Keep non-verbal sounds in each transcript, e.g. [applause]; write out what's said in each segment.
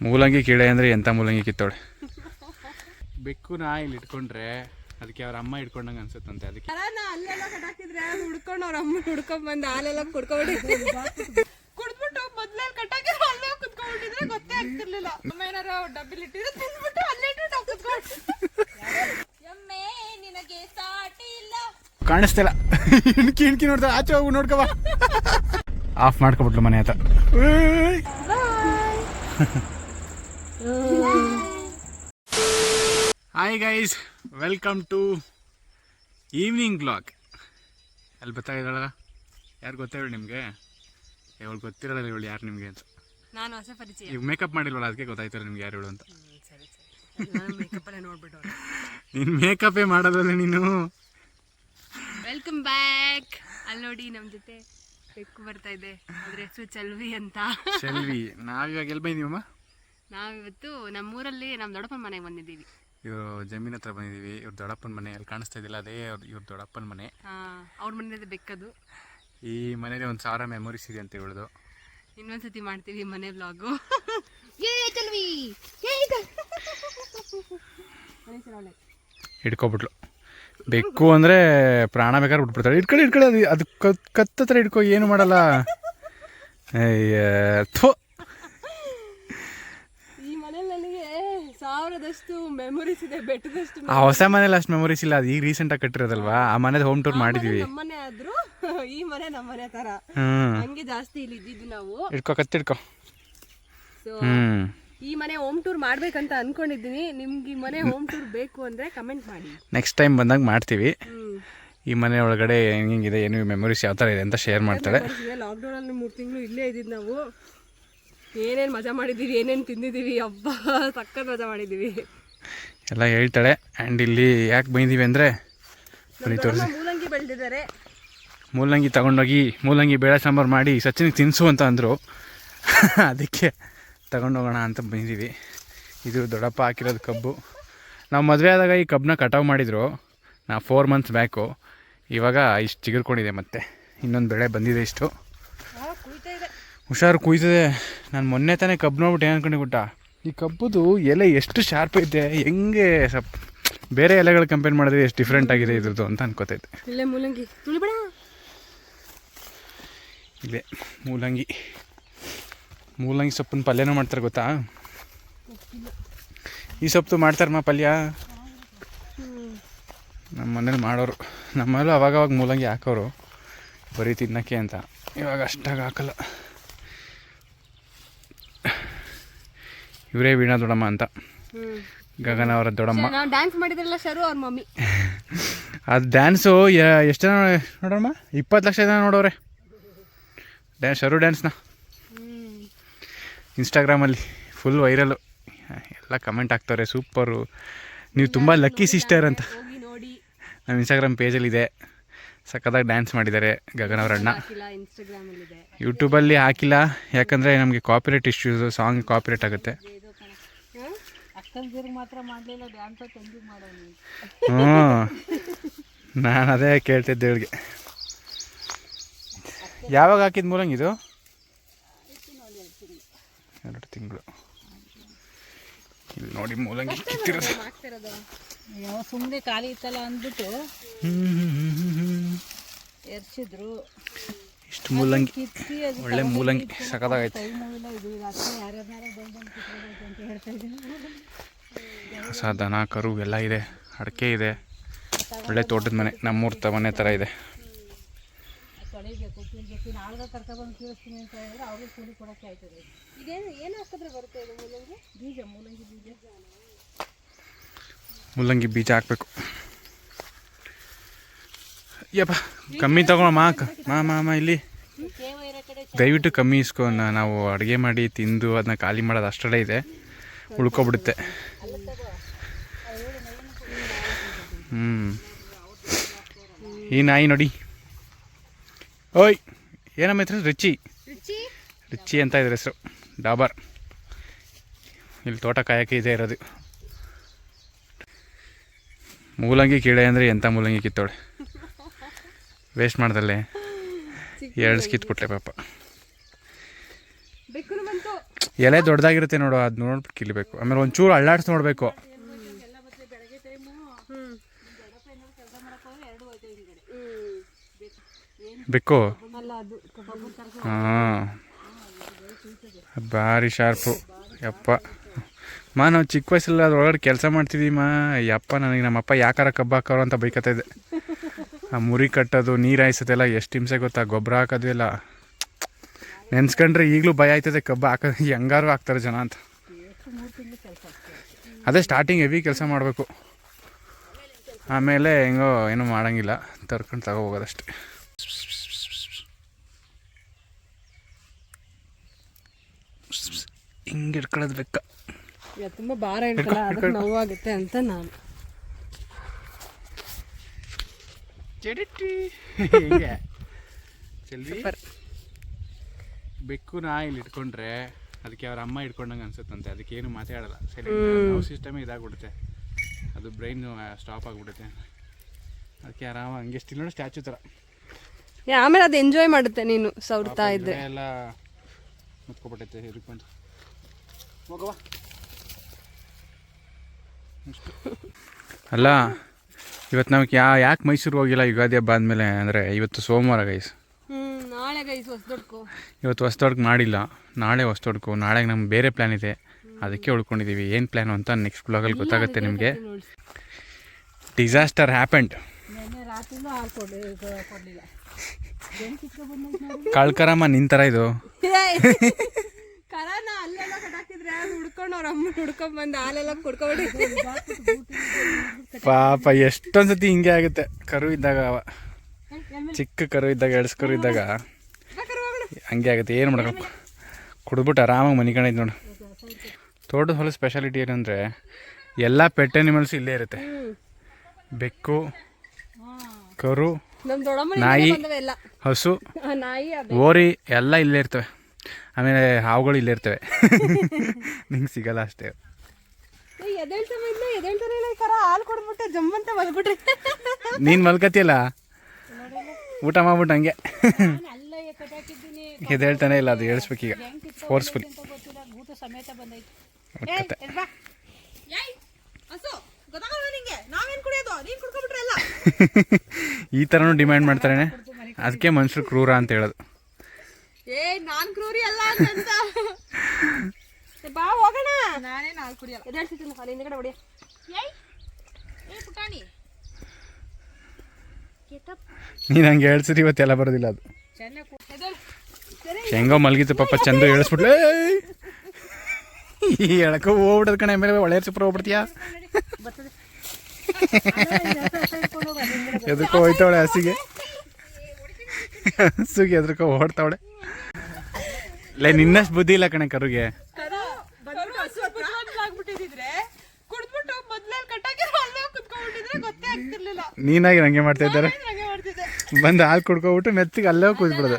ಮೂಲಂಗಿ ಕೀಳೆ ಅಂದರೆ ಎಂಥ ಮೂಲಂಗಿ ಕಿತ್ತೋಳೆ? ಬೆಕ್ಕು ಇಲ್ಲಿ ಇಟ್ಕೊಂಡ್ರೆ ಅದಕ್ಕೆ ಅವ್ರ ಅಮ್ಮ ಇಟ್ಕೊಂಡಂಗೆ ಅನ್ಸುತ್ತಂತೆ ಅದಕ್ಕೆ. ಅಲ್ಲ ಅಲ್ಲೆಲ್ಲ ಕಟ್ಟಾಕಿದ್ರೆ ಅದು ಹುಡ್ಕೊಂಡು ಅವ್ರ ಅಮ್ಮ ಹುಡ್ಕೊಂಡ್ ಬಂದು ಹಾಲೆಲ್ಲ ಕುಡ್ಕೊಂಡ್ಬಿಟ್ಟು ಕುಡ್ದ್ಬಿಟ್ಟು ಮೊದ್ಲೇ ಕಟ್ಟಾಕಿದ್ರೆ ಅಲ್ಲೇ ಕುತ್ಕೊಂಡ್ಬಿಟ್ಟಿದ್ರೆ ಗೊತ್ತೇ ಆಗ್ತಿರ್ಲಿಲ್ಲ. ಅಮ್ಮ ಏನಾರ ಡಬ್ಬಿಲಿ ಇಟ್ಟಿದ್ರೆ ತಿಂದ್ಬಿಟ್ಟು ಅಲ್ಲೇ ಇಟ್ಟು ಕುತ್ಕೊಂಡು ನಿನಗೆ ಸಾಟಿ ಇಲ್ಲ ಕಾಣಿಸ್ತಿಲ್ಲ. ಇಣ್ಕಿ ಇಣ್ಕಿ ನೋಡ್ತಾ ಆಚೆ ಹೋಗು ನೋಡ್ಕವ ಆಫ್ ಮಾಡ್ಕೊಬಿಟ್ಲು ಮನೆ ಆತ hi guys welcome to evening blog ಅಲ್ಲಿ ಬರ್ತಾ ಯಾರು ಗೊತ್ತಾ ಹೇಳಿ ನಿಮಗೆ ಇವಳು ಗೊತ್ತಿರೋಲ್ಲ ಇವಳು ಯಾರು ನಿಮಗೆ ಅಂತ. ನಾನು ಹೊಸ ಪರಿಚಯ. ಈಗ ಮೇಕಪ್ ಮಾಡಿಲ್ವಲ್ಲ ಅದಕ್ಕೆ ಗೊತ್ತಾಯ್ತಾರೆ ನಿಮ್ಗೆ ಯಾರು ಹೇಳು ಅಂತ. ನಾನು ಮೇಕಪ್ಪೇ ಮಾಡೋದಲ್ಲ ನೀನು? ವೆಲ್ಕಮ್ ಬ್ಯಾಕ್ ಅಲ್ಲಿ ನೋಡಿ ನಮ್ಮ ಜೊತೆ ಬೆಕ್ಕು ಬರ್ತಾ ಇದೆ. ಅದ್ರ ಹೆಸರು ಚಲ್ವಿ ಅಂತ. ಸೆಲ್ವಿ ನಾವಿವಾಗ ಎಲ್ಲಿ ಬಂದೀವಮ್ಮ ನಾವಿವತ್ತು ನಮ್ಮೂರಲ್ಲಿ ನಮ್ಮ ದೊಡ್ಡಪ್ಪನ ಮನೆಗೆ ಬಂದಿದ್ದೀವಿ. ಇವರು ಜಮೀನ್ ಹತ್ರ ಬಂದಿದ್ದೀವಿ. ಇವ್ರ ದೊಡ್ಡಪ್ಪನ ಮನೆ ಅಲ್ಲಿ ಕಾಣಿಸ್ತಾ ಇದ್ದಿಲ್ಲ. ಅದೇ ಅವ್ರ ಇವ್ರ ದೊಡ್ಡಪ್ಪನ ಮನೆ. ಅವ್ರ ಮನೇಲಿ ಬೆಕ್ಕದು. ಈ ಮನೇಲಿ ಒಂದು ಸಾವಿರ ಮೆಮೊರೀಸ್ ಇದೆ ಅಂತ ಹೇಳೋದು. ಇನ್ನೊಂದ್ಸತಿ ಮಾಡ್ತೀವಿ ಮನೆ ಬ್ಲಾಗು ಹಿಡ್ಕೊಬಿಟ್ಲು. ಬೆಕ್ಕು ಅಂದರೆ ಪ್ರಾಣ ಬೇಕಾದ್ರೆ ಬಿಟ್ಬಿಡ್ತಾಳೆ ಇಟ್ಕೊಳ್ಳಿ ಇಟ್ಕೊಳ್ಳಿ ಅದು ಅದು ಕತ್ ಕತ್ತತ್ರ ಹಿಡ್ಕೊ ಏನು ಮಾಡಲ್ಲ. ಅಯ್ಯ, ಥು ಈ ಮನೇಲಿ ನನಗೆ ಸಾವಿರದಷ್ಟು ಮೆಮೊರೀಸ್ ಇದೆ ಬೆಟ್ಟದಷ್ಟು ಆ ಹೊಸ ಮನೇಲಿ ಅಷ್ಟು ಮೆಮೊರೀಸ್ ಇಲ್ಲ ಅದು ಈಗ ರೀಸೆಂಟಾಗಿ ಕಟ್ಟಿರೋದಲ್ವಾ? ಆ ಮನೇದು ಹೋಮ್ ಟೂರ್ ಮಾಡಿದ್ದೀವಿ ನಮ್ಮನೆ ಆದ್ರೂ ಈ ಮನೆ ನಮ್ಮನೆ ತರ. ಹ್ಞೂ ಹಂಗೆ ಜಾಸ್ತಿ ಇಲ್ಲಿ ಇದ್ದಿದ್ದು ನಾವು. ಇಟ್ಕೋ ಕತ್ತಿಡ್ಕೊ. ಸೊ ಹ್ಞೂ ಈ ಮನೆ ಹೋಮ್ ಟೂರ್ ಮಾಡ್ಬೇಕಂತ ಅನ್ಕೊಂಡಿದ್ದೀನಿ. ನಿಮ್ಗೆ ಈ ಮನೆ ಹೋಮ್ ಟೂರ್ ಬೇಕು ಅಂದ್ರೆ ಕಮೆಂಟ್ ಮಾಡಿ. ನೆಕ್ಸ್ಟ್ ಟೈಮ್ ಬಂದಾಗ ಮಾಡ್ತೀವಿ. ಹ್ಮ್. ಈ ಮನೆ ಒಳಗಡೆ ಹೆಂಗಿದೆ ಏನು ಮೆಮೊರೀಸ್ ಯಾವ ಥರ ಇದೆ ಅಂತ ಶೇರ್ ಮಾಡ್ತಾಳೆ ಲಾಕ್ಡೌನ್ ಅಲ್ಲಿ ಮೂರು ತಿಂಗಳು ಇಲ್ಲೇ ಇದ್ದಿದ್ದು ನಾವು. ಏನೇನ್ ಮಜಾ ಮಾಡಿದ್ದೀವಿ ಏನೇನ್ ತಿಂದಿದ್ದೀವಿ ಹಬ್ಬ ಸಕ್ಕತ್ ಮಜಾ ಮಾಡಿದ್ದೀವಿ ಎಲ್ಲ ಹೇಳ್ತಾಳೆ ಆ್ಯಂಡ್ ಇಲ್ಲಿ ಯಾಕೆ ಬಂದಿದ್ದೀವಿ ಅಂದರೆ ಬನ್ನಿ ತೋರಿಸಿ ಮೂಲಂಗಿ ಬೆಳೆದಿದ್ದಾರೆ. ಮೂಲಂಗಿ ತಗೊಂಡೋಗಿ ಮೂಲಂಗಿ ಬೇಳೆ ಸಾಂಬಾರು ಮಾಡಿ ಸಚಿನಿಗೆ ತಿನ್ನಿಸು ಅಂತ ಅಂದರು. [laughs] ಅದಕ್ಕೆ ತಗೊಂಡೋಗೋಣ ಅಂತ ಬಂದಿದ್ದೀವಿ ಇದು ದೊಡ್ಡಪ್ಪ ಹಾಕಿರೋದು ಕಬ್ಬು. ನಾವು ಮದುವೆ ಆದಾಗ ಈ ಕಬ್ಬನ್ನ ಕಟಾವು ಮಾಡಿದರು. ನಾ ಫೋರ್ ಮಂತ್ಸ್ ಬ್ಯಾಕು ಇವಾಗ ಇಷ್ಟು ಚಿಗುರ್ಕೊಂಡಿದೆ ಮತ್ತೆ. ಇನ್ನೊಂದು ಬೆಳೆ ಬಂದಿದೆ ಇಷ್ಟು. ಹುಷಾರು ಕುಯ್ತದೆ ನಾನು ಮೊನ್ನೆ ತಾನೇ ಕಬ್ಬು ನೋಡ್ಬಿಟ್ಟು ಏನು ಅನ್ಕೊಂಡೆ ಗುಟ್ಟ ಈ ಕಬ್ಬುದು ಎಲೆ ಎಷ್ಟು ಶಾರ್ಪ್ ಐತೆ ಹೆಂಗೆ ಸಪ್ ಬೇರೆ ಎಲೆಗಳು ಕಂಪೇರ್ ಮಾಡಿದ್ರೆ ಎಷ್ಟು ಡಿಫ್ರೆಂಟ್ ಆಗಿದೆ ಇದ್ರದ್ದು ಅಂತ ಅನ್ಕೋತೈತೆ ಇಲ್ಲೇ ಮೂಲಂಗಿ. ತುಳಿಬೇಡ. ಇದೆ ಮೂಲಂಗಿ. ಮೂಲಂಗಿ ಸೊಪ್ಪಿನ ಪಲ್ಯನೂ ಮಾಡ್ತಾರೆ ಗೊತ್ತಾ? ಈ ಸೊಪ್ಪು ಮಾಡ್ತಾರಮ್ಮ ಪಲ್ಯ? ನಮ್ಮ ಮನೇಲಿ ಮಾಡೋರು. ನಮ್ಮಲ್ಲೂ ಅವಾಗವಾಗ ಅವಾಗ ಮೂಲಂಗಿ ಹಾಕೋರು. ಬರೀ ತಿನ್ನಕ್ಕೆ ಅಂತ. ಇವಾಗ ಅಷ್ಟಾಗಿ ಹಾಕಲ್ಲ. ಇವರೇ ವೀಣಾ ದೊಡಮ್ಮ ಅಂತ. ಗಗನ ಅವರ ದೊಡಮ್ಮ ನಾವು ಡ್ಯಾನ್ಸ್ ಮಾಡಿದ್ರಲ್ಲ ಶರು ಅವ್ರ ಮಮ್ಮಿ. ಅದು ಡ್ಯಾನ್ಸು ಎಷ್ಟು ಜನ ನೋಡೋಣ ಇಪ್ಪತ್ತು ಲಕ್ಷ ಜನ ನೋಡೋರೆ. ಡ್ಯಾನ್ಸ್ ಶರು ಡ್ಯಾನ್ಸ್ನ ಇನ್ಸ್ಟಾಗ್ರಾಮಲ್ಲಿ ಫುಲ್ ವೈರಲ್ಲು ಎಲ್ಲ ಕಮೆಂಟ್ ಹಾಕ್ತಾರೆ ಸೂಪರು ನೀವು ತುಂಬ ಲಕ್ಕಿ ಸಿಸ್ಟರ್ ಅಂತ. ನೋಡಿ. ನಮ್ಮ ಇನ್ಸ್ಟಾಗ್ರಾಮ್ ಪೇಜಲ್ಲಿದೆ ಸಖತ್ತಾಗಿ ಡ್ಯಾನ್ಸ್ ಮಾಡಿದ್ದಾರೆ ಗಗನ್ ಅವ್ರ ಅಣ್ಣ. ಯೂಟ್ಯೂಬಲ್ಲಿ ಹಾಕಿಲ್ಲ ಯಾಕಂದರೆ ನಮಗೆ ಕಾಪಿರೇಟ್ ಇಶ್ಯೂಸು ಸಾಂಗ್ ಕಾಪಿರೇಟ್ ಆಗುತ್ತೆ. ಅಕ್ಕಂದಿರು ಮಾತ್ರ ಮಾಡಲಿಲ್ಲ ಡ್ಯಾನ್ಸ್ ತಂಗಿ ಮಾಡೋನು ಹ್ಞೂ ನಾನು ಅದೇ ಕೇಳ್ತಿದ್ದೆ ಇವಳಿಗೆ. ಯಾವಾಗ ಹಾಕಿದ ಮೂಲಂಗಿ ಇದು? ಎರಡು ತಿಂಗಳು. ಇಲ್ಲಿ ನೋಡಿ ಮೂಲಂಗಿ ಕಿತ್ತಿರೋದು ಯಾವ ಸುಮ್ಮನೆ ಖಾಲಿ ಇತ್ತಲ್ಲ ಅಂದ್ಬಿಟ್ಟು ಹ್ಮ್, ಇಷ್ಟು ಮೂಲಂಗಿ ಒಳ್ಳೆ ಮೂಲಂಗಿ ಸಖತ್ತಾಗೈತೆ. ಹೊಸ ದನ ಕರು ಎಲ್ಲ ಇದೆ. ಅಡಿಕೆ ಇದೆ. ಒಳ್ಳೆ ತೋಟದ ಮನೆ ನಮ್ಮೂರ ತ ಮನೆ ಥರ ಇದೆ. ಮೂಲಂಗಿ? ಬೀಜ ಹಾಕ್ಬೇಕು. ಯಪ್ಪ ಕಮ್ಮಿ ತಗೊಳಮ್ಮ ಮಾ ಮಾ ಇಲ್ಲಿ. ದಯವಿಟ್ಟು ಕಮ್ಮಿ ಇಸ್ಕೊನ್ನ ನಾವು ಅಡುಗೆ ಮಾಡಿ ತಿಂದು ಅದನ್ನ ಖಾಲಿ ಮಾಡೋದು ಅಷ್ಟರಲ್ಲೇ ಇದೆ. ಉಳ್ಕೊಬಿಡುತ್ತೆ. ಹ್ಞೂ ಈ ನಾಯಿ ನೋಡಿ. ಓಯ್ ಏನಮ್ಮ ಹೆಸರು? ರುಚಿ. ರುಚಿ? ಅಂತ ಇದ್ರ ಹೆಸರು. ಡಾಬರ್. ಇಲ್ಲಿ ತೋಟ ಕಾಯಕ್ಕೆ ಇದೆ ಇರೋದು. ಮೂಲಂಗಿ ಕೀಳೆ ಅಂದರೆ ಎಂಥ ಮೂಲಂಗಿ ಕಿತ್ತೋಳೆ? [laughs] ವೇಸ್ಟ್ ಮಾಡ್ದಲ್ಲೇ. ಎರಡು ಕಿತ್ಬಿಟ್ಲೆ ಪಾಪ. ಬೆಕ್ಕುನು ಬಂತು. ಎಲೆ ದೊಡ್ಡದಾಗಿರುತ್ತೆ ನೋಡು ಅದು ನೋಡ್ಬಿಟ್ಟು ಕಿಲ್ಬೇಕು. ಆಮೇಲೆ ಒಂಚೂರು ಅಳ್ಳಾಡ್ಸಿ ನೋಡಬೇಕು. ಬೆಕ್ಕು? ಹಾಂ. ಭಾರಿ ಶಾರ್ಪು. ಯಪ್ಪ. ಮಾ ನಾವು ಚಿಕ್ಕ ವಯಸ್ಸಲ್ಲಿ ಅದ್ರೊಳಗಡೆ ಕೆಲಸ ಮಾಡ್ತಿದ್ದೀವಿ ಮಾ ಯಪ್ಪ ನನಗೆ ನಮ್ಮಪ್ಪ ಯಾಕಾರ ಕಬ್ಬು ಹಾಕೋರು ಅಂತ ಬೈಕತ್ತಾ ಇದ್ದೆ. ಆ ಮುರಿ ಕಟ್ಟೋದು ನೀರು ಹಾಯಿಸೋದೆಲ್ಲ ಎಷ್ಟು ಹಿಂಸೆ ಗೊತ್ತಾ? ಗೊಬ್ಬರ ಹಾಕೋದು ಎಲ್ಲ. ನೆನ್ಸ್ಕೊಂಡ್ರೆ ಈಗಲೂ ಭಯ ಆಯ್ತದೆ ಕಬ್ಬು ಹಾಕೋದು [laughs] ಹೆಂಗಾರು ಹಾಕ್ತಾರೆ ಜನ ಅಂತ. ಅದೇ ಸ್ಟಾರ್ಟಿಂಗ್ ಹೆವಿ ಕೆಲಸ ಮಾಡಬೇಕು. ಆಮೇಲೆ ಹೆಂಗೋ ಏನೂ ಮಾಡೋಂಗಿಲ್ಲ ತರ್ಕೊಂಡು ತಗೋ ಹೋಗೋದಷ್ಟೇ ಹಿಂಗೆ ಇಟ್ಕೊಳ್ಳೋದು ಬೇಕಾ? ತುಂಬ ಭಾರ ಇಟ್ಕೊಳ್ಳೋ ನೋವಾಗುತ್ತೆ ಅಂತ ನಾನು. ಹಿಂಗೆ. ಚೆಲ್ವಿ? ಬೆಕ್ಕು ಇಲ್ಲಿ ಇಟ್ಕೊಂಡ್ರೆ ಅದಕ್ಕೆ ಅವ್ರ ಅಮ್ಮ ಇಟ್ಕೊಂಡಂಗೆ ಅನ್ಸುತ್ತಂತೆ. ಅದಕ್ಕೆ ಏನು ಮಾತಾಡಲ್ಲ. ಸರಿ ಸಿಸ್ಟಮೇ ಇದಾಗ್ಬಿಡುತ್ತೆ. ಅದು ಬ್ರೈನ್ ಸ್ಟಾಪ್ ಆಗಿಬಿಡುತ್ತೆ. ಅದಕ್ಕೆ ಆರಾಮ ಹಂಗೆ ಸ್ಟಿಲ್ ನೋಡಿ ಸ್ಟ್ಯಾಚು ಥರ. ಆಮೇಲೆ ಅದು ಎಂಜಾಯ್ ಮಾಡುತ್ತೆ ನೀನು ಸೌರ್ತಾ ಇದ್ರೆ. ಎಲ್ಲ ಮುತ್ಕೊಬಿಟ್ಟೈತೆ ಹಿಡ್ಕೊಂಡು ಹೋಗವ ಅಲ್ಲ ಇವತ್ತು ನಮಗೆ ಯಾ ಯಾಕೆ ಮೈಸೂರಿಗೆ ಹೋಗಿಲ್ಲ? ಯುಗಾದಿ ಹಬ್ಬ ಆದಮೇಲೆ ಅಂದರೆ ಇವತ್ತು ಸೋಮವಾರ ಗೈಸ್ ನಾಳೆ ಗೈಸ್ ಹೊಸದೊಡ್ಕೋ. ಇವತ್ತು ಹೊಸ್ದೊಡ್ಕು ಮಾಡಿಲ್ಲ. ನಾಳೆ ಹೊಸ್ದೊಡ್ಕು. ನಾಳೆಗೆ ನಮ್ಗೆ ಬೇರೆ ಪ್ಲ್ಯಾನ್ ಇದೆ. ಅದಕ್ಕೆ ಉಳ್ಕೊಂಡಿದ್ದೀವಿ ಏನು ಪ್ಲ್ಯಾನು ಅಂತ ನೆಕ್ಸ್ಟ್ ಬ್ಲಾಗಲ್ಲಿ ಗೊತ್ತಾಗುತ್ತೆ ನಿಮಗೆ. ಡಿಸಾಸ್ಟರ್ ಹ್ಯಾಪೆಂಡ್ ಕಳ್ಕರಮ್ಮ ನಿಂತರ ಇದು. ಕರಾನ ಅಲ್ಲೆಲ್ಲ ಕಟಾಕಿದ್ರೆ ಅದು ಹುಡ್ಕೊಂಡು ಅವ್ರ ಅಮ್ಮ ಹುಡ್ಕೊಂಡ್ ಬಂದು ಹಾಲೆಲ್ಲ ಕುಡ್ಕೊಬಿಡಿ ಪಾಪ ಎಷ್ಟೊಂದು ಸತಿ ಹಿಂಗೆ ಆಗುತ್ತೆ. ಕರು ಇದ್ದಾಗ ಅವ. ಚಿಕ್ಕ ಕರು ಇದ್ದಾಗ ಎಡ್ಸ್ಕರು ಇದ್ದಾಗ. ಹಂಗೆ ಆಗುತ್ತೆ ಏನು ಮಾಡಬೇಕು ಕುಡಿದ್ಬಿಟ್ಟು ಆರಾಮಾಗಿ ಮನಿಕೊಂಡೈತೆ ನೋಡು. ತೋಟದ ಹೊಲ ಸ್ಪೆಷಾಲಿಟಿ ಏನಂದರೆ ಎಲ್ಲ ಪೆಟ್ ಅನಿಮಲ್ಸ್ ಇಲ್ಲೇ ಇರುತ್ತೆ. ಬೆಕ್ಕು ಕರು ನಾಯಿ. ಹಸು ಓರಿ ಎಲ್ಲ ಇಲ್ಲೇ ಇರ್ತವೆ. ಆಮೇಲೆ ಹಾವುಗಳು ಇಲ್ಲೇ ಇರ್ತವೆ. [laughs] ನಿಂಗೆ ಸಿಗಲ್ಲ ಅಷ್ಟೇ. ಎದೇಳ್ತವೆ ಇಲ್ಲ ಎದೇಳ್ತಾರೆ ಇಲ್ಲ ಈ ಕರ ಹಾಲು ಕೊಡ್ಬಿಟ್ಟು ಜಮ್ಮಂತ ಬಂದ್ಬಿಟ್ರಿ ನೀನು ಮಲ್ಕತಿಯಲ್ಲ? ಊಟ ಮಾಡ್ಬಿಟ್ಟು ಹಂಗೆ. ಎದೇಳ್ತಾನೆ ಇಲ್ಲ ಅದು ಹೇಳ್ಸ್ಬೇಕೀಗ ಫೋರ್ಸ್ಫುಲ್ ಗೂಟ ಸಮೇತ ಬಂದೈತೆ. [laughs] ಈ ಥರನೂ ಡಿಮ್ಯಾಂಡ್ ಮಾಡ್ತಾರೆ ಅದಕ್ಕೆ ಮನುಷ್ಯರು ಕ್ರೂರ ಅಂತ ಹೇಳೋದು. ಏ ನಾನ್ ಕ್ರೂರಿ ಅಲ್ಲ ಅಂತ. [laughs] ಬಾ ಹೋಗೋಣ. ನಾನೇನು ಹಾಲು ಕುಡಿಯಲ್ಲ. ಎದೇಳ್ತಿದ್ದೀನಿ ಅಲ್ಲಿ ಹಿಂದ್ಗಡೆ ಹೊಡಿಯ ಏಯ್ ಏ ಪುಟಾಣಿ. ನೀನು ಹಂಗೆ ಹೇಳ್ಸಿರಿ ಇವತ್ತೆಲ್ಲ ಬರೋದಿಲ್ಲ ಅದು. ಹೆಂಗ ಮಲಗಿತ್ತು ಪಾಪ ಚಂದ ಹೇಳಿಸ್ಬಿಟ್ಲೆ ಈ ಎಳಕ ಹೋಗ್ಬಿಡೋದು ಕಣೆ ಮೇಲೆ ಒಳ್ಳೆ ಸುಪ್ರ ಹೋಗ್ಬಿಡ್ತೀಯ? ಎದಕ್ಕೋ ಹೋಯ್ತವಳೆ ಹೋಯ್ತಾವಳೆ ಹಸಿಗೆ. ಹಸುಗೆ ಎದಕ್ಕೋ ಓಡ್ತಾವಳೆ. ಲೇ ನಿನ್ನಷ್ಟು ಬುದ್ಧಿ ಇಲ್ಲ ಕಣೆ ಕರುಗೆ ಆಗ್ಬಿಟ್ಟಿದ್ರೆ ಕುಡ್ದ್ಬಿಟ್ಟು ಮೊದ್ಲೇ ಕಟ್ಟಾಕಿರೋ ಅಲ್ಲೇ ಕುತ್ಕೊಂಡ್ಬಿಟ್ಟಿದ್ರೆ ಗೊತ್ತೇ ಆಗ್ತಿರ್ಲಿಲ್ಲ ನೀನಾಗಿ ನಂಗೆ ಮಾಡ್ತಾ ಇದ್ದಾರೆ. ಬಂದು ಹಾಲು ಕುಡ್ಕೊಬಿಟ್ಟು ಮೆತ್ತಿಗೆ ಅಲ್ಲೇ ಕೂತ್ಬಿಡೋದು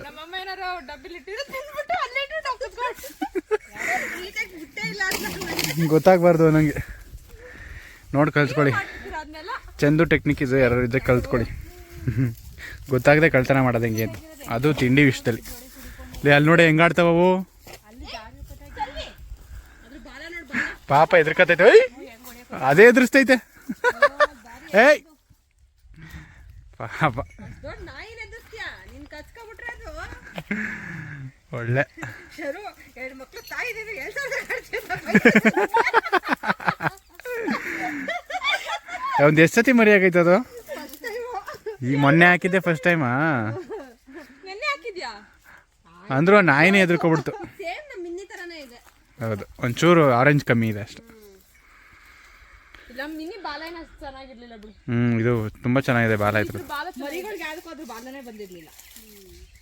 ಗೊತ್ತಾಗ್ಬಾರ್ದು ನಂಗೆ. ನನಗೆ ನೋಡಿ ಕಲ್ತ್ಕೊಳ್ಳಿ ಚೆಂದು ಟೆಕ್ನಿಕ್ ಇದೆ ಯಾರು ಇದ್ದರೆ ಕಲ್ತ್ಕೊಳ್ಳಿ ಗೊತ್ತಾಗದೆ ಕಳ್ತನ ಮಾಡೋದು ಹೆಂಗೆ ಅಂತ. ಅದು ತಿಂಡಿ ವಿಷಯದಲ್ಲಿ ಲೇ ಅಲ್ಲಿ ನೋಡಿ ಹೆಂಗಾಡ್ತಾವವು ಪಾಪ ಎದ್ರಕತೈತೆ. ಅದೇ ಎದುರಿಸ್ತೈತೆ. ಏಯ್! ಪಾಪ. ಒಳ್ಳೆ. ಒಂದು ಎಷ್ಟು ಸತಿ ಮರಿ ಆಗೈತೆ ಅದು? ಈ ಮೊನ್ನೆ ಹಾಕಿದ್ದೆ ಫಸ್ಟ್ ಟೈಮಾ ನೆನ್ನೆ ಹಾಕಿದ್ಯಾ? ಅಂದ್ರೂ ನಾಯಿನೇ ಎದುರ್ಕೊಬಿಡ್ತು. ಸೇಮ್ ನಮ್ಮ ಮಿನ್ನಿ ತರನೇ ಇದೆ. ಹೌದು ಒಂಚೂರು ಆರೆಂಜ್ ಕಮ್ಮಿ ಇದೆ ಅಷ್ಟೆ. ಇಲ್ಲ ಮಿನಿ ಬಾಲ ಏನು ಅಷ್ಟು ಚೆನ್ನಾಗಿರ್ಲಿಲ್ಲ ಬಿಡು. ಹ್ಞೂ ಇದು ತುಂಬಾ ಚೆನ್ನಾಗಿದೆ ಬಾಲ ಇದ್ರ. ಬಾಲ ಮರಿಗಳಿಗೆ ಯಾವ್ದಕ್ಕೂ ಅದ್ರ ಬಾಲನೇ ಬಂದಿರ್ಲಿಲ್ಲ.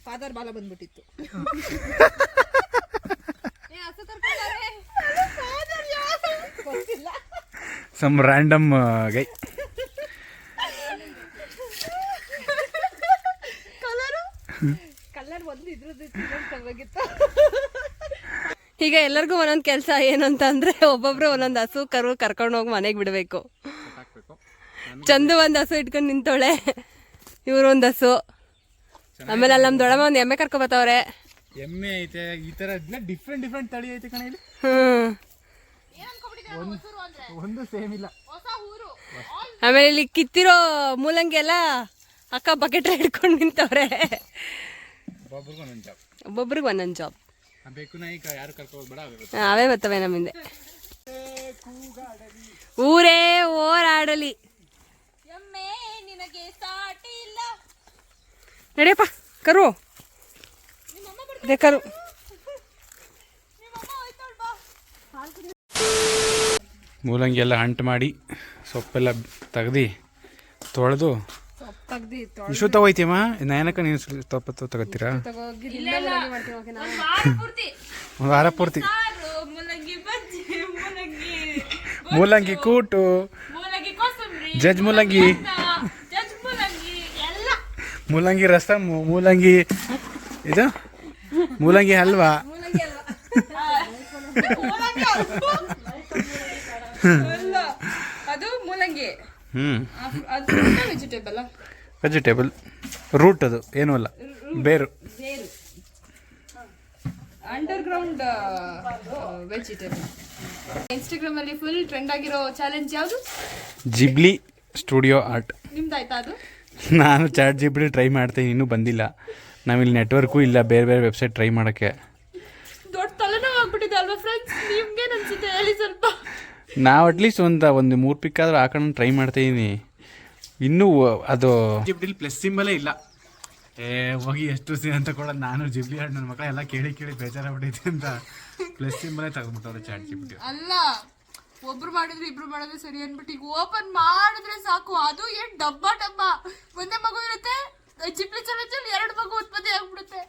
ಫಾದರ್ ಬಾಲ ಬಂದ್ಬಿಟ್ಟಿತ್ತು. ಏ, ಹಸು ಕರ್ಕೊಂಡವ್ರೆ. ಗೊತ್ತಿಲ್ಲ. Some random guy colour colour ಒಂದು ಇದ್ರದ್ದು ಚೆನ್ನಾಗಿತ್ತು ಈಗ ಎಲ್ಲರಿಗೂ ಒಂದೊಂದು ಕೆಲಸ ಏನು ಅಂತ ಅಂದ್ರೆ ಒಬ್ಬೊಬ್ರು ಒಂದೊಂದು ಹಸು ಕರು ಕರ್ಕೊಂಡು ಹೋಗಿ ಮನೆಗೆ ಬಿಡಬೇಕು. ಚಂದು ಒಂದು ಹಸು ಇಟ್ಕೊಂಡು ನಿಂತವಳೆ ಇವರು ಒಂದು ಹಸು. ಆಮೇಲೆ ಅಲ್ಲಿ ನಮ್ಮ ದೊಡ್ಡಮ್ಮ ಒಂದು ಎಮ್ಮೆ ಕರ್ಕೊಬತ್ತವ್ರೆ ಎಮ್ಮೆ ಐತೆ ಈ ಥರ ಡಿಫ್ರೆಂಟ್ ಡಿಫ್ರೆಂಟ್ ತಳಿ ಐತೆ ಕಣ ಇಲ್ಲಿ. ಹ್ಮ್. ಒಂದು ಸೇಮ್ ಇಲ್ಲ. ಆಮೇಲೆ ಇಲ್ಲಿ ಕಿತ್ತಿರೋ ಮೂಲಂಗಿ ಎಲ್ಲ ಅಕ್ಕ ಬಕೆಟ್ ಹಿಡ್ಕೊಂಡು ನಿಂತವ್ರೆ. ಒಬ್ಬೊಬ್ರಿಗೆ ಒಂದೊಂದು ಜಾಬ್ ಅವೇ ಬರ್ತವೆ ನಮ್ಮಿಂದೆ ಊರೇ ಓರಾಡಲಿ. ನಡಿಯಪ್ಪ ಕರು ಅದೇ ಕರು. ಮೂಲಂಗಿ ಎಲ್ಲ ಅಂಟು ಮಾಡಿ ಸೊಪ್ಪೆಲ್ಲ ತೆಗ್ದು ತೊಳೆದು ಇಷ್ಟು ತಗೋಯ್ತೀಯಮ್ಮ ನಯನಕ ನೀನು ತಪ್ಪ ತಗೋತೀರಾ? ಒಂದು ವಾರ ಪೂರ್ತಿ. ಮೂಲಂಗಿ ಕೂಟು. ಜಜ್ ಮೂಲಂಗಿ. ಮೂಲಂಗಿ ರಸಮ್ ಮೂಲಂಗಿ ಇದು? ಮೂಲಂಗಿ ಹಲ್ವಾ. ಅದು ಮೂಲಂಗಿ. ಹ್ಮ್. ಅದು ವೆಜಿಟೇಬಲ್ ವೆಜಿಟೇಬಲ್ ರೂಟ್ ಅದು ಏನೂ ಅಲ್ಲ. ಬೇರು. ಅಂಡರ್ ಗ್ರೌಂಡ್ ವೆಜಿಟೇಬಲ್ ಇನ್ಸ್ಟಾಗ್ರಾಮ್ ಅಲ್ಲಿ ಫುಲ್ ಟ್ರೆಂಡ್ ಆಗಿರೋ ಚಾಲೆಂಜ್ ಯಾವುದು? ಜಿಬ್ಲಿ ಸ್ಟುಡಿಯೋ ಆರ್ಟ್ ನಿಮ್ದಾಯ್ತಾ ಅದು? ನಾನು ಚಾಟ್ ಜಿಬ್ಲಿ ಟ್ರೈ ಮಾಡ್ತೀನಿ ಇನ್ನೂ ಬಂದಿಲ್ಲ. ನಾವಿಲ್ಲಿ ನೆಟ್ವರ್ಕು ಇಲ್ಲ ಬೇರೆ ಬೇರೆ ವೆಬ್ಸೈಟ್ ಟ್ರೈ ಮಾಡೋಕ್ಕೆ. ದೊಡ್ಡ ತಲೆನೋವು ಆಗ್ಬಿಟ್ಟಿದೆ ಅಲ್ವಾ ಫ್ರೆಂಡ್ಸ್ ನಿಮ್ಗೆ ಅನ್ಸುತ್ತೆ? ಹೇಳಿ ಸ್ವಲ್ಪ. ನಾವು ಅಟ್ಲೀಸ್ಟ್ ಒಂದು ಒಂದು ಮೂರು ಪಿಕ್ ಆದರೂ ಹಾಕೊಂಡು ಟ್ರೈ ಮಾಡ್ತಾಯಿದ್ದೀನಿ ಇನ್ನೂ ಅದು ಜಿಬ್ಡಿಲಿ ಪ್ಲಸ್ ಸಿಂಬಲೇ ಇಲ್ಲ. ಏ ಹೋಗಿ ಎಷ್ಟು ಸಿ ಅಂತ ಕೂಡ ನಾನು ಜಿಬ್ಲಿ ಹಾಡ್ ನನ್ನ ಮಕ್ಕಳ ಎಲ್ಲ ಕೇಳಿ ಕೇಳಿ ಬೇಜಾರಾಗ್ಬಿಟ್ಟೈತೆ ಅಂತ ಪ್ಲಸ್ ಸಿಂಬಲೇ ತೆಗೆದ್ಬಿಟ್ಟವ್ರೆ ಚಾಟ್ ಜಿ ಅಲ್ಲ ಒಬ್ರು ಮಾಡಿದ್ರೆ ಇಬ್ರು ಮಾಡಿದ್ರೆ ಸರಿ ಅನ್ಬಿಟ್ಟು ಈಗ ಓಪನ್ ಮಾಡಿದ್ರೆ ಸಾಕು. ಅದು ಏನ್ ಡಬ್ಬ ಡಬ್ಬ. ಒಂದೇ ಮಗು ಇರುತ್ತೆ ಜಿಪ್ಲಿ ಚಲಚಲ್ ಎರಡು ಮಗು ಉತ್ಪತ್ತಿ ಆಗ್ಬಿಡುತ್ತೆ.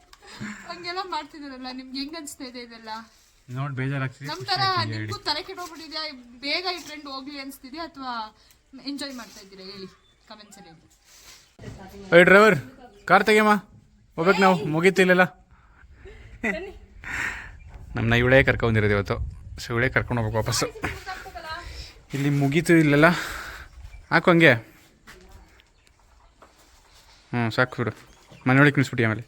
ಹಂಗೆಲ್ಲ ಮಾಡ್ತಿದಾರಲ್ಲ ನಿಮ್ಗೆ ಹೆಂಗ್ ಅನ್ಸ್ತಾ ಇದೆ ಇದೆಲ್ಲ? ನೋಡಿ ಬೇಜಾರಾಗ್ತಿದೆ. ನಮ್ ತರ ನಿಮ್ಗೂ ತಲೆ ಕೆಟ್ಟೋಗ್ಬಿಟ್ಟಿದ್ಯಾ ಬೇಗ ಈ ಟ್ರೆಂಡ್ ಹೋಗ್ಲಿ ಅನ್ಸ್ತಿದ್ಯಾ? ಅಥವಾ ಎಂಜಾಯ್ ಮಾಡ್ತಾ ಇದ್ದೀರಾ? ಹೇಳಿ. ಕಮೆಂಟ್ಸ್ ಅಲ್ಲಿ ಏ ಡ್ರೈವರ್ ಕಾರ್ ತೆಗಿಯಮ್ಮ. ಹೋಗ್ಬೇಕು ನಾವು. ಮುಗೀತು ಇಲ್ಲೆಲ್ಲ. ನಮ್ಮನ್ನ ಇವಳೇ ಕರ್ಕೊಂಡಿರೋದು ಇವತ್ತು. ಸೊ ಇವಳೇ ಕರ್ಕೊಂಡು ಹೋಗ್ಬೇಕು ವಾಪಸ್ಸು ಇಲ್ಲಿ ಮುಗೀತು ಇಲ್ಲಲ್ಲ. ಹಾಕು ಹಂಗೆ. ಹ್ಞೂ ಸಾಕು ಬಿಡು. ಮನೆಯೊಳಗೆ ನಿಲ್ಲಿಸ್ಬಿಟ್ಟು ಆಮೇಲೆ.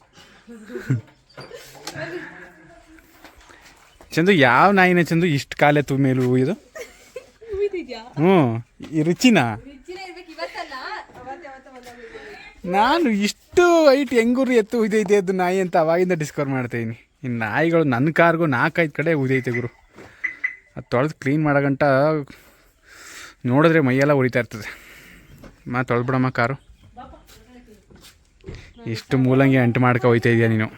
ಚಂದು ಯಾವ ನಾಯಿನ ಚಂದು ಇಷ್ಟು ಕಾಲೆತ್ತು ಮೇಲೂ ಇದು ಹ್ಞೂ. ಈ ರುಚಿನಾ? ನಾನು ಇಷ್ಟು ಹೈಟ್ ಹೆಂಗೂರು ಎತ್ತು ಉದೈತೆ ಅದು ನಾಯಿ ಅಂತ ಅವಾಗಿಂದ ಡಿಸ್ಕವರ್ ಮಾಡ್ತಾಯಿದ್ದೀನಿ ಈ ನಾಯಿಗಳು ನನ್ನ ಕಾರ್ಗೂ ನಾಲ್ಕೈದು ಕಡೆ ಉದೈತೆ ಗುರು. ಅದು ತೊಳೆದು ಕ್ಲೀನ್ ಮಾಡೋಗಂಟ ನೋಡಿದ್ರೆ ಮೈಯೆಲ್ಲ ಉರಿತಾ ಇರ್ತದೆ. ಮಾ ತೊಳೆದ್ಬಿಡಮ್ಮ ಕಾರು. ಇಷ್ಟು ಮೂಲಂಗಿ ಅಂಟು ಮಾಡ್ಕೊ ಹೋಯ್ತಾ ಇದೆಯಾ ನೀನು.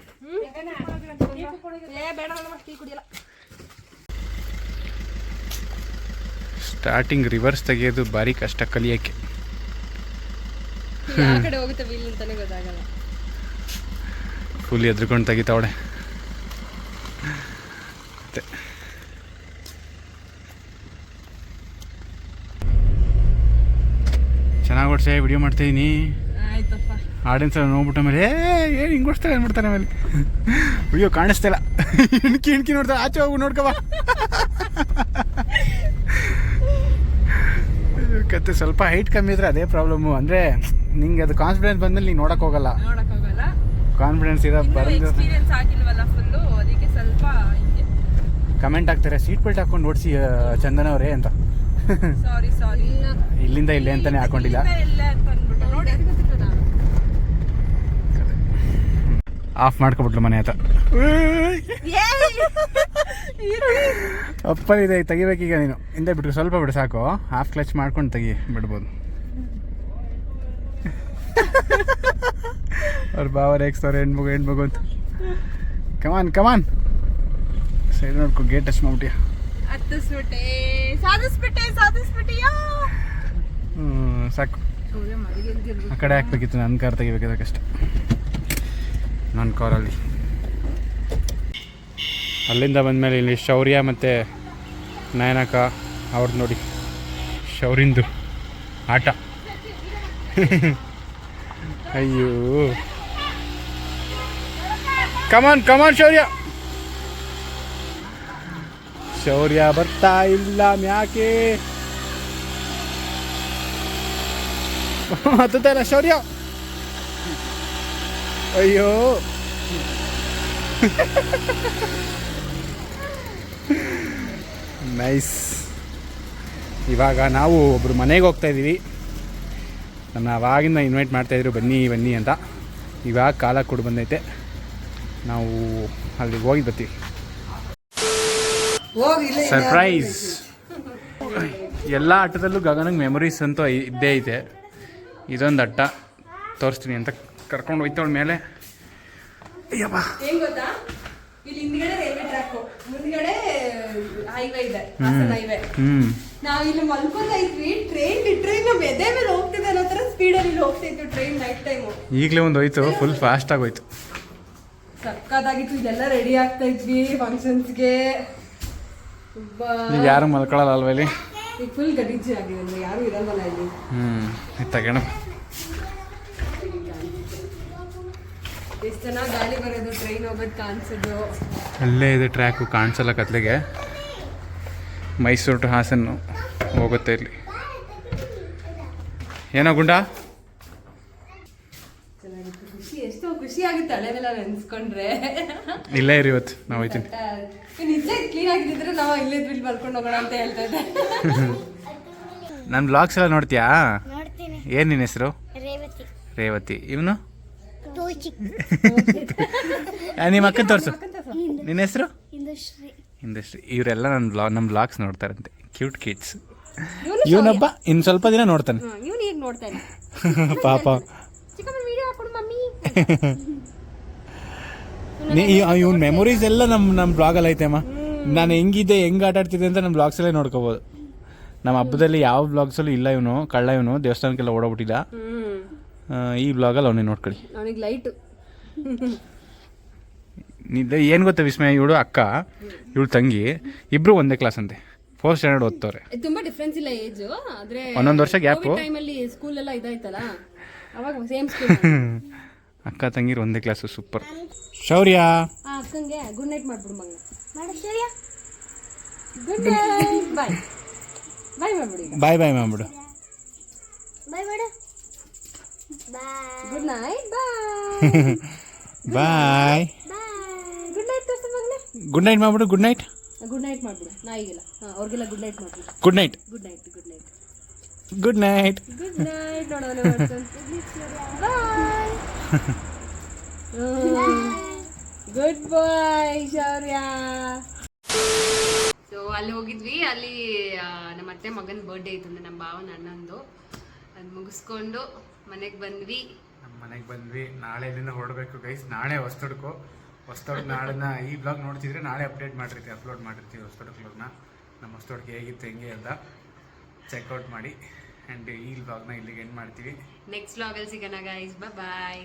ಸ್ಟಾರ್ಟಿಂಗ್ ರಿವರ್ಸ್ ತೆಗೆಯೋದು ಭಾರಿ ಕಷ್ಟ ಕಲಿಯೋಕ್ಕೆ. ಯಾವ ಕಡೆ ಹೋಗುತ್ತೆ ವೀಲ್ ಅಂತಾನೆ ಗೊತ್ತಾಗಲ್ಲ. ಫುಲ್ ಎದ್ರುಕೊಂಡು ತೆಗಿತಾವಳೆ ಮತ್ತೆ. ಚೆನ್ನಾಗಿ ಓಡಿಸೆ ವಿಡಿಯೋ ಮಾಡ್ತಾಯಿದ್ದೀನಿ ಆಡಿಯನ್ಸ್ ಎಲ್ಲ ನೋಡ್ಬಿಟ್ಟ ಮೇಲೆ ಏ ಏನು ಹಿಂಗೆ ಓಡಿಸ್ತಾರೆ ಅಂದ್ಬಿಡ್ತಾರೆ ಆಮೇಲೆ ಅಯ್ಯೋ ಕಾಣಿಸ್ತಾ ಇಲ್ಲ. ಇಣ್ಕಿ ಇಣ್ಕಿ ನೋಡ್ತಾರೆ ಆಚೆ ಹೋಗು ನೋಡ್ಕವ ಕತ್ತೆ ಸ್ವಲ್ಪ ಹೈಟ್ ಕಮ್ಮಿ ಇದ್ರೆ ಅದೇ ಪ್ರಾಬ್ಲಮ್ಮು ಅಂದರೆ ನಿಂಗೆ ಅದು ಕಾನ್ಫಿಡೆನ್ಸ್ ಬಂದ್ಮೇಲೆ ನೀನು ನೋಡಕ್ ಹೋಗಲ್ಲ. ನೋಡಕ್ಕಾಗಲ್ಲ ಕಾನ್ಫಿಡೆನ್ಸ್ ಇರೋ ಬರೋದು ಎಕ್ಸ್ಪೀರಿಯನ್ಸ್ ಆಗಿಲ್ವಲ್ಲ ಫುಲ್ಲು ಅದಕ್ಕೆ ಸ್ವಲ್ಪ ಹಿಂಗೆ. ಕಮೆಂಟ್ ಹಾಕ್ತಾರೆ ಸೀಟ್ ಬೆಲ್ಟ್ ಹಾಕೊಂಡು ಓಡಿಸಿ ಚಂದನ ಅವರೇ ಅಂತ. ಸಾರಿ ಸಾರಿ [laughs] ಇಲ್ಲಿಂದ ಇಲ್ಲೇ ಅಂತಾನೆ ಹಾಕೊಂಡಿಲ್ಲ. ಇಲ್ಲ ಅಂತ ಅಂದ್ಬಿಟ್ಟು ನೋಡಿ. ಆಫ್ ಮಾಡ್ಕೊಬಿಟ್ಲು ಮನೆ ಆತ ಇದೆ [laughs] ತೆಗಿಬೇಕೀಗ ನೀನು. ಹಿಂದೆ ಬಿಟ್ಟು ಸ್ವಲ್ಪ ಬಿಡು ಸಾಕು. ಹಾಫ್ ಕ್ಲಚ್ ಮಾಡ್ಕೊಂಡು ತೆಗಿ ಬಿಡ್ಬೋದು. ಅವ್ರ ಬಾವ ರೇಗ್ಸ್ತಾರೆ ಹೆಣ್ಮಗು ಹೆಣ್ಮಗು ಅಂತ. Come on come on side ನೋಡ್ಕೊ ಗೇಟ್ ಟಚ್ ಮಾಡ್ಬಿಟ್ಟಿಯ ಹತ್ತಿಸ್ಬಿಟ್ಟೆ ಸಾಧಿಸ್ಬಿಟ್ಟೆ ಸಾಧಿಸ್ಬಿಟ್ಟಿಯ ಹ್ಞೂ ಸಾಕು. ಆ ಕಡೆ ಹಾಕ್ಬೇಕಿತ್ತು ನನ್ನ ಕಾರ್ ತೆಗಿಬೇಕಾದಕ್ಕಷ್ಟೆ ನನ್ನ ಕಾರಲ್ಲಿ. ಅಲ್ಲಿಂದ ಬಂದಮೇಲೆ ಇಲ್ಲಿ ಶೌರ್ಯ ಮತ್ತು ನಯನಕ ಅವ್ರದ್ದು ನೋಡಿ. ಶೌರಿಂದು. ಆಟ. [laughs] ಅಯ್ಯೋ. ಕಮಾನ್ ಕಮಾನ್ ಶೌರ್ಯ. ಶೌರ್ಯ ಬರ್ತಾ ಇಲ್ಲ ಮ್ಯಾಕೆ? ಹತ್ತಲ್ಲ ಶೌರ್ಯ. ಅಯ್ಯೋ. ನೈಸ್ ಇವಾಗ ನಾವು ಒಬ್ರು ಮನೆಗೆ ಹೋಗ್ತಾ ಇದ್ದೀವಿ. ನನ್ನ ಅವಾಗಿಂದ ಇನ್ವೈಟ್ ಮಾಡ್ತಾಯಿದ್ರು ಬನ್ನಿ ಬನ್ನಿ ಅಂತ. ಇವಾಗ ಕಾಲ ಕೊಡು ಬಂದೈತೆ. ನಾವು ಅಲ್ಲಿಗೆ ಹೋಗಿ ಬರ್ತೀವಿ. ಸರ್ಪ್ರೈಸ್ ಎಲ್ಲ ಆಟದಲ್ಲೂ ಗಗನಂಗೆ ಮೆಮೊರೀಸ್ ಅಂತೂ ಇದ್ದೇ ಐತೆ. ಇದೊಂದು ಅಟ್ಟ. ತೋರಿಸ್ತೀನಿ ಅಂತ ಕರ್ಕೊಂಡು ಹೋಯ್ತವಳ ಮೇಲೆ. ಅಯ್ಯಪ್ಪ. ಮುಂದ್ಗಡೆ ಹೈವೇ ಇದೆ ಹಾಸನ ಹೈವೇ ನಾವ್ ಇಲ್ಲಿ ಮಲ್ಕೊಂಡ್ ಇದ್ವಿ ಟ್ರೈನ್ ಟ್ರೈನ್ ನಮ್ ಎದೆ ಮೇಲೆ ಹೋಗ್ತಿದೆ ಅನ್ನೋ ತರ ಸ್ಪೀಡ್ ಅಲ್ಲಿ ಹೋಗ್ತಾ ಇತ್ತು ಟ್ರೈನ್ ನೈಟ್ ಟೈಮ್ ಈಗಲೇ ಒಂದು ಹೋಯ್ತು ಫುಲ್ ಫಾಸ್ಟ್ ಆಗೋಯ್ತು ಸಕ್ಕದಾಗಿತ್ತು ಇದೆಲ್ಲ ರೆಡಿ ಆಗ್ತಾ ಇದ್ವಿ ಫಂಕ್ಷನ್ಸ್ಗೆ ಈಗ ಯಾರು ಮಲ್ಕೊಳ್ಳಲ್ಲ ಅಲ್ವಾ ಇಲ್ಲಿ? ಈಗ ಫುಲ್ ಗಡಿಜಿ ಆಗಿದೆ ಯಾರು ಇರಲ್ವಲ್ಲ ಇಲ್ಲಿ. ಹ್ಞೂ ತಗೋಣ ಎಷ್ಟು ಚೆನ್ನಾಗಿ ಗಾಳಿ ಬರೋದು ಟ್ರೈನ್ ಹೋಗೋದು ಕಾಣಿಸೋದು? ಅಲ್ಲೇ ಇದೆ ಟ್ರ್ಯಾಕು ಕಾಣಿಸಲ್ಲ ಕತ್ಲೆಗೆ. ಮೈಸೂರು ಟು ಹಾಸನ್ನು ಹೋಗುತ್ತೆ ಇಲ್ಲಿ. ಏನೋ ಗುಂಡ? ಚೆನ್ನಾಗಿತ್ತು. ಖುಷಿ ಎಷ್ಟೋ ಖುಷಿ ಆಗುತ್ತೆ ಹಳೆನೆಲ್ಲ ನೆನ್ಸ್ಕೊಂಡ್ರೆ. ಇಲ್ಲೇ ಇರಿ ಇವತ್ತು ನಾವು ಹೋಯ್ತೀನಿ. ನಿಜ ಕ್ಲೀನ್ ಆಗಿದ್ರೆ ನಾವು ಇಲ್ಲೇ ಬಿಲ್ ಬರ್ಕೊಂಡು ಹೋಗೋಣ ಅಂತ ಹೇಳ್ತಾ ಇದ್ದೆ. ನನ್ನ ಬ್ಲಾಗ್ಸ್ ಎಲ್ಲ ನೋಡ್ತೀಯಾ? ನೋಡ್ತೀನಿ. ಏನು ನಿನ್ನ ಹೆಸರು? ರೇವತಿ. ರೇವತಿ. ಇವನು? ತೋಚಿ ನಿಮ್ಮ ಅಕ್ಕನ ತೋರಿಸು. ನಿನ್ನ ಹೆಸರು? ಇಂಡಸ್ಟ್ರಿ ಇವರೆಲ್ಲ ನನ್ನ ಬ್ಲಾಗ್ ನಮ್ಮ ಬ್ಲಾಗ್ಸ್ ನೋಡ್ತಾರಂತೆ. ಕ್ಯೂಟ್ ಕಿಡ್ಸ್ ಇವನೊಬ್ಬ ಇನ್ನು ಸ್ವಲ್ಪ ದಿನ ನೋಡ್ತಾನೆ. ಇವನು ಈಗ ನೋಡ್ತಾ ಇಲ್ಲ [laughs] ಪಾಪ [laughs] ಇವನ್ ಮೆಮೊರೀಸ್ ಎಲ್ಲ ನಮ್ಮ ನಮ್ಮ ಬ್ಲಾಗಲ್ಲಿ ಐತೆ ಅಮ್ಮ. ನಾನು ಹೆಂಗಿದ್ದೆ ಹೆಂಗೆ ಆಟ ಆಡ್ತಿದ್ದೆ ಅಂತ ನಮ್ಮ ಬ್ಲಾಗ್ಸಲ್ಲೇ ನೋಡ್ಕೋಬೋದು. ನಮ್ಮ ಹಬ್ಬದಲ್ಲಿ ಯಾವ ಬ್ಲಾಗ್ಸಲ್ಲೂ ಇಲ್ಲ ಇವನು ಕಳ್ಳ ಇವನು. ದೇವಸ್ಥಾನಕ್ಕೆಲ್ಲ ಆ, ಈ ಬ್ಲಾಗಲ್ಲಿ ಅವನೇ ನೋಡ್ಕೊಳ್ಳಿ. ಅವನಿಗೆ ಲೈಟು ನಿದ್ದೆ ಏನು ಗೊತ್ತಾ ವಿಸ್ಮಯ? ಇವಳು ಅಕ್ಕ ಇವಳು ತಂಗಿ ಇಬ್ಬರು ಒಂದೇ ಕ್ಲಾಸ್ ಅಂತೆ. ಫೋರ್ತ್ ಸ್ಟ್ಯಾಂಡರ್ಡ್ ಓದ್ತವ್ರೆ. ತುಂಬಾ ಡಿಫ್ರೆನ್ಸ್ ಇಲ್ಲ ಏಜ್ ಆದ್ರೆ ಒಂದೊಂದು ವರ್ಷ ಗ್ಯಾಪ್ ಟೈಮಲ್ಲಿ ಸ್ಕೂಲ್ ಎಲ್ಲ ಇದಾಯ್ತಲ್ಲ? ಅವಾಗ ಸೇಮ್ ಸ್ಕೂಲ್ [laughs] ಅಕ್ಕ ತಂಗಿರು ಒಂದೇ ಕ್ಲಾಸು ಸೂಪರ್ ಶೌರ್ಯ. ಆ ಅಕ್ಕಂಗೆ ಗುಡ್ ನೈಟ್ ಮಾಡ್ಬಿಡು ಮಂಗ ಮಾಡು ಶೌರ್ಯ. ಗುಡ್ ನೈಟ್ ಬಾಯ್ ಬಾಯ್ ಮಾಡ್ಬಿಡು ಬಾಯ್ ಬಾಯ್ ಮಾಡ್ಬಿಡು. ಬಾಯ್ ಮಾಡು. Bye good night bye bye bye good night ತೋರ್ಸು ಮಗನೇ. ಗುಡ್ ನೈಟ್ ಮಾಡ್ಬಿಡು ಗುಡ್ ನೈಟ್ ಗುಡ್ ನೈಟ್ ಮಾಡ್ಬಿಡು. ನಾಯಿಗೆಲ್ಲ ಹಾಂ ಅವ್ರಿಗೆಲ್ಲ good night ಮಾಡ್ಬಿಡು. Good night good night good night good night good night ನೋಡೋಣ ಬಾಯ್ ಗುಡ್ ಬಾಯ್ ಶೌರ್ಯ. ಸೊ ಅಲ್ಲಿ ಹೋಗಿದ್ವಿ. ಅಲ್ಲಿ ನಮ್ಮ ಅತ್ತೆ ಮಗನ ಬರ್ಡೇ ಇತ್ತು ಅಂದ್ರೆ ನಮ್ಮ ಭಾವನ ಅಣ್ಣಂದು. ಅದು ಮುಗಿಸ್ಕೊಂಡು ಮನೆಗೆ ಬಂದ್ವಿ. ನಮ್ಮ ಮನೆಗೆ ಬಂದ್ವಿ. ನಾಳೆ ಇಲ್ಲಿಂದ ಹೊರಡಬೇಕು ಗೈಸ್ ನಾಳೆ ಹೊಸ್ತಡ್ಕೋ ಹೊಸ್ತಡ್ಕ ನಾಳೆನ ಈ ಬ್ಲಾಗ್ ನೋಡ್ತಿದ್ರೆ ನಾಳೆ ಅಪ್ಡೇಟ್ ಮಾಡಿರ್ತೀವಿ ಅಪ್ಲೋಡ್ ಮಾಡಿರ್ತೀವಿ ಹೊಸ್ತೊಡ್ ಬ್ಲಾಗ್ನ ನಮ್ಮ ಹೊಸ್ತೊಡ್ಗೆ ಹೇಗಿತ್ತು ಹೆಂಗೆ ಅಂತ ಚೆಕ್ಔಟ್ ಮಾಡಿ. ಆ್ಯಂಡ್ ಈ ಬ್ಲಾಗ್ನ ಇಲ್ಲಿಗೆ ಎಂಡ್ ಮಾಡ್ತೀವಿ. ನೆಕ್ಸ್ಟ್ ಬ್ಲಾಗಲ್ಲಿ ಸಿಗೋಣ ಗೈಸ್ ಬಾಯ್